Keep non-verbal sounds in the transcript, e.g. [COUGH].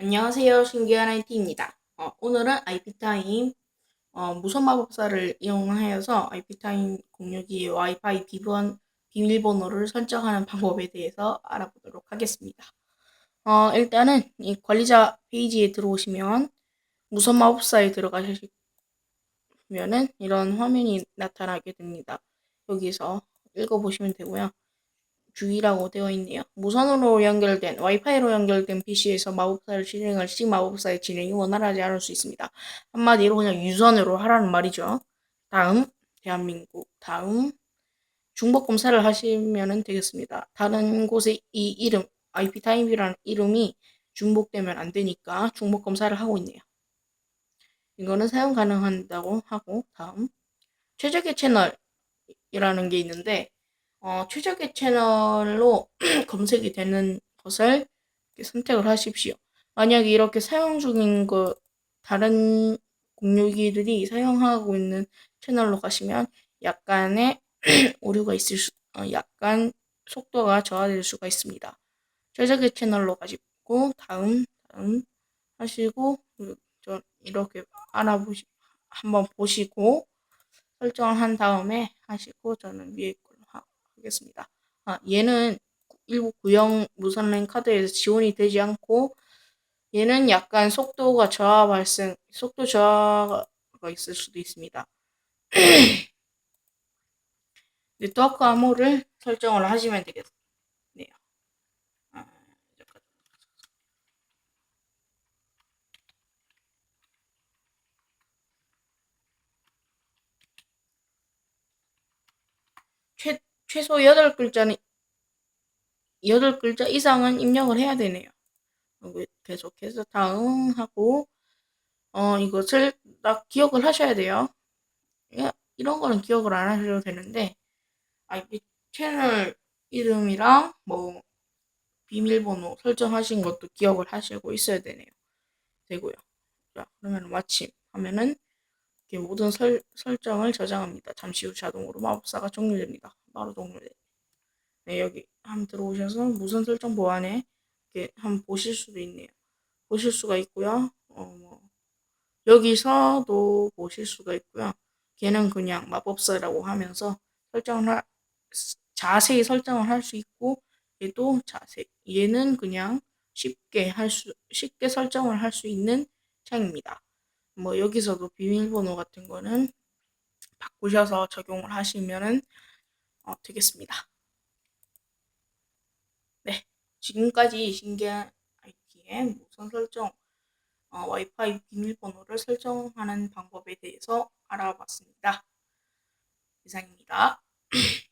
안녕하세요. 신기한 IT입니다. 어, 오늘은 IP타임 어, 무선 마법사를 이용하여서 IP타임 공유기의 와이파이 비번, 비밀번호를 설정하는 방법에 대해서 알아보도록 하겠습니다. 어, 일단은 이 관리자 페이지에 들어오시면 무선 마법사에 들어가시면은 이런 화면이 나타나게 됩니다. 여기서 읽어보시면 되고요. 주의라고 되어 있네요. 무선으로 연결된 와이파이로 연결된 PC에서 마법사를 실행할 시 마법사의 진행이 원활하지 않을 수 있습니다. 한마디로 그냥 유선으로 하라는 말이죠. 다음 대한민국 다음 중복 검사를 하시면 되겠습니다. 다른 곳에 이 이름 IP 타임이라는 이름이 중복되면 안 되니까 중복 검사를 하고 있네요. 이거는 사용 가능한다고 하고 다음 최적의 채널이라는 게 있는데 어, 최적의 채널로 [CLEARS THROAT] 검색이 되는 것을 선택을 하십시오. 만약에 이렇게 사용 중인 거 다른 공유기들이 사용하고 있는 채널로 가시면 약간의 [CLEARS THROAT] 오류가 있을 수, 어, 약간 속도가 저하될 수가 있습니다. 최적의 채널로 가시고 다음 다음 하시고 그, 저 이렇게 알아보시 한번 보시고 설정을 한 다음에 하시고 저는 위에 걸로 하겠습니다. 아, 얘는 일부 구형 무선 랜 카드에서 지원이 되지 않고 얘는 약간 속도가 저하 발생, 속도 저하가 있을 수도 있습니다. [CLEARS THROAT] 네트워크 암호를 설정을 하시면. 아, 최, 최소 8글자는 8글자 이상은 입력을 해야 되네요. 계속해서 다음 하고 어 이것을 딱 기억을 하셔야 돼요. 이런 거는 기억을 안 하셔도 되는데 IP 채널 이름이랑 뭐 비밀번호 설정하신 것도 기억을 하시고 있어야 되네요. 되고요. 자, 그러면 마침 하면은 모든 설, 설정을 저장합니다. 잠시 후 자동으로 마법사가 종료됩니다. 바로 종료돼요. 네, 여기 한번 들어오셔서 무선 설정 보안에 이렇게 한번 보실 수도 있네요. 보실 수가 있고요. 어, 뭐 여기서도 보실 수가 있고요. 걔는 그냥 마법사라고 하면서 설정을 하, 자세히 설정을 할 수 있고 얘도 자세 얘는 그냥 쉽게 할 수 쉽게 설정을 할 수 있는 창입니다. 뭐 여기서도 비밀번호 같은 거는 바꾸셔서 적용을 하시면은 어, 되겠습니다. 네, 지금까지 신기한 IT의 무선 설정 어, 와이파이 비밀번호를 설정하는 방법에 대해서 알아봤습니다. 이상입니다. [CLEARS THROAT]